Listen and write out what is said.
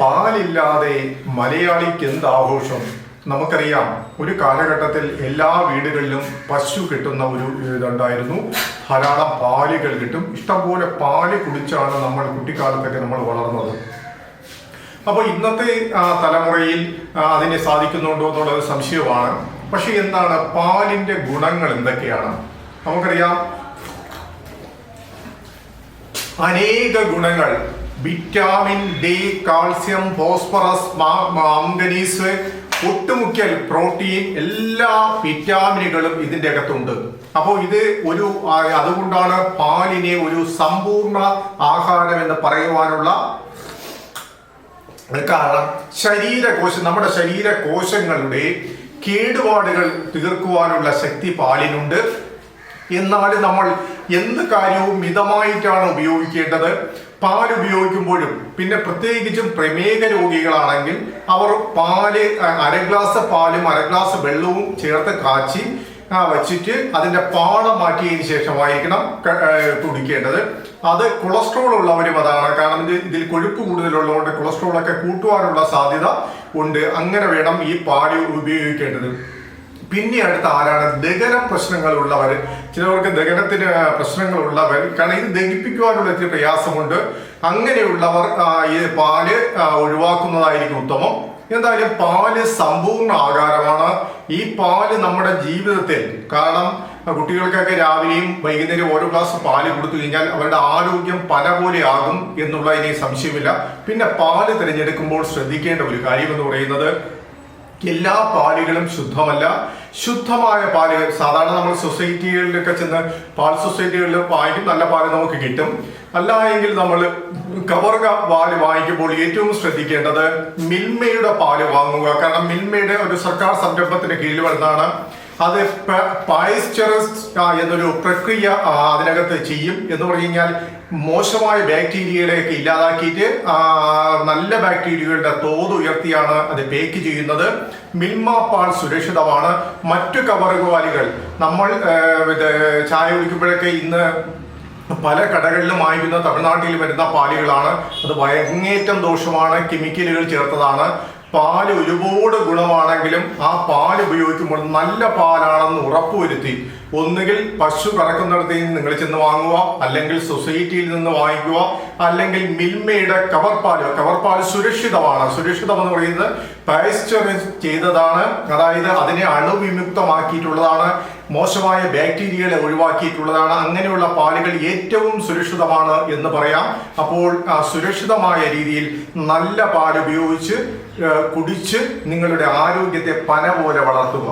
പാലില്ലാതെ മലയാളിക്ക് എന്ത് ആഘോഷം നമുക്കറിയാം ഒരു കാലഘട്ടത്തിൽ എല്ലാ വീടുകളിലും പശു കിട്ടുന്ന ഒരു ഇതുണ്ടായിരുന്നു. ധാരാളം പാലുകൾ കിട്ടും. ഇഷ്ടംപോലെ പാൽ കുടിച്ചാണ് നമ്മൾ കുട്ടിക്കാലത്തൊക്കെ നമ്മൾ വളർന്നത്. അപ്പോൾ ഇന്നത്തെ തലമുറയിൽ അതിനെ സാധിക്കുന്നുണ്ടോ എന്നുള്ളത് സംശയമാണ്. പക്ഷേ എന്താണ് പാലിന്റെ ഗുണങ്ങൾ എന്തൊക്കെയാണ്? നമുക്കറിയാം അനേക ഗുണങ്ങൾ. Vitamin D calcium phosphorus manganese ഒട്ടുമുക്കൽ protein എല്ലാ വിറ്റാമിനുകളും ഇതിന്റെ അകത്തുണ്ട്. അപ്പോൾ ഇത് ഒരു അതുകൊണ്ടാണ് പാലിനെ ഒരു സമ്പൂർണ ആഹാരം എന്ന് പറയുവാനുള്ള കാരണം. ശരീരകോശം നമ്മുടെ ശരീരകോശങ്ങളുടെ കേടുപാടുകൾ തീർക്കുവാനുള്ള ശക്തി പാലിനുണ്ട്. എന്നാൽ നമ്മൾ എന്ത് കാര്യവും മിതമായിട്ടാണ് ഉപയോഗിക്കേണ്ടത്? പാൽ ഉപയോഗിക്കുമ്പോഴും പിന്നെ പ്രത്യേകിച്ചും പ്രമേഹ രോഗികളാണെങ്കിൽ അവർ പാൽ അര ഗ്ലാസ് പാലും അര ഗ്ലാസ് വെള്ളവും ചേർത്ത് കാച്ചി വച്ചിട്ട് അതിന്റെ പാള മാറ്റിയതിന് ശേഷമായിരിക്കണം കുടിക്കേണ്ടത്. അത് കൊളസ്ട്രോൾ ഉള്ളവരും അതാണ്. കാരണം ഇതിൽ കൊഴുപ്പ് കൂടുതലുള്ളതുകൊണ്ട് കൊളസ്ട്രോൾ ഒക്കെ കൂട്ടുവാനുള്ള സാധ്യത ഉണ്ട്. അങ്ങനെ വേണം ഈ പാൽ ഉപയോഗിക്കേണ്ടത്. പിന്നെ അടുത്ത ആരാണ് ദഹന പ്രശ്നങ്ങളുള്ളവർ. ചിലവർക്ക് ദഹനത്തിന് പ്രശ്നങ്ങളുള്ളവർ. കാരണം ഇത് ദഹിപ്പിക്കുവാനുള്ള ഇത്തിരി പ്രയാസമുണ്ട്. അങ്ങനെയുള്ളവർ ഈ പാൽ ഒഴിവാക്കുന്നതായിരിക്കും ഉത്തമം. എന്തായാലും പാൽ സമ്പൂർണ ആകാരമാണ് ഈ പാൽ നമ്മുടെ ജീവിതത്തിൽ കാരണം കുട്ടികൾക്കൊക്കെ രാവിലെയും വൈകുന്നേരം ഓരോ ഗ്ലാസ് പാൽ കൊടുത്തു കഴിഞ്ഞാൽ അവരുടെ ആരോഗ്യം പല പോലെ ആകും എന്നുള്ളതിനെ സംശയമില്ല. പിന്നെ പാൽ തിരഞ്ഞെടുക്കുമ്പോൾ ശ്രദ്ധിക്കേണ്ട ഒരു കാര്യം എന്ന് പറയുന്നത് എല്ലാ പാലുകളും ശുദ്ധമല്ല. ശുദ്ധമായ പാലുകൾ സാധാരണ നമ്മൾ സൊസൈറ്റികളിലൊക്കെ ചെന്ന് പാൽ സൊസൈറ്റികളിൽ വാങ്ങിക്കും. നല്ല പാൽ നമുക്ക് കിട്ടും. അല്ല എങ്കിൽ നമ്മൾ കവർ പാൽ വാങ്ങിക്കുമ്പോൾ ഏറ്റവും ശ്രദ്ധിക്കേണ്ടത് മിൽമയുടെ പാൽ വാങ്ങുക. കാരണം മിൽമയുടെ ഒരു സർക്കാർ സംരംഭത്തിന് കീഴിൽ വരുന്നതാണ് അത് പായസ്ചറസ് എന്നൊരു പ്രക്രിയ അതിനകത്ത് ചെയ്യും. എന്ന് പറഞ്ഞു കഴിഞ്ഞാൽ മോശമായ ബാക്ടീരിയകളെയൊക്കെ ഇല്ലാതാക്കിയിട്ട് നല്ല ബാക്ടീരിയകളുടെ തോത് ഉയർത്തിയാണ് അത് പേക്ക് ചെയ്യുന്നത്. മിൽമ പാൽ സുരക്ഷിതമാണ്. മറ്റു കവറുകാലികൾ നമ്മൾ ഇത് ചായ കുടിക്കുമ്പോഴൊക്കെ ഇന്ന് പല കടകളിലും വാങ്ങിക്കുന്ന തമിഴ്നാട്ടിൽ വരുന്ന പാലുകളാണ്. അത് ഭയങ്ങേറ്റം ദോഷമാണ്. കെമിക്കലുകൾ ചേർത്തതാണ്. പാൽ ഒരുപാട് ഗുണമാണെങ്കിലും ആ പാൽ ഉപയോഗിക്കുമ്പോൾ നല്ല പാലാണെന്ന് ഉറപ്പുവരുത്തി. ഒന്നുകിൽ പശു കറക്കുന്നിടത്ത് നിന്ന് നിങ്ങൾ ചെന്ന് വാങ്ങുക അല്ലെങ്കിൽ സൊസൈറ്റിയിൽ നിന്ന് വാങ്ങിക്കുക അല്ലെങ്കിൽ മിൽമയുടെ കവർ പാൽ കവർ പാൽ സുരക്ഷിതമാണ്. സുരക്ഷിതം എന്ന് പറയുന്നത് പാസ്ചറൈസ് ചെയ്തതാണ്. അതായത് അതിനെ അണുവിമുക്തമാക്കിയിട്ടുള്ളതാണ്. മോശമായ ബാക്ടീരിയകളെ ഒഴിവാക്കിയിട്ടുള്ളതാണ്. അങ്ങനെയുള്ള പാലുകൾ ഏറ്റവും സുരക്ഷിതമാണ് എന്ന് പറയാം. അപ്പോൾ സുരക്ഷിതമായ രീതിയിൽ നല്ല പാൽ ഉപയോഗിച്ച് കുടിച്ച് നിങ്ങളുടെ ആരോഗ്യത്തെ പന പോലെ വളർത്തുക.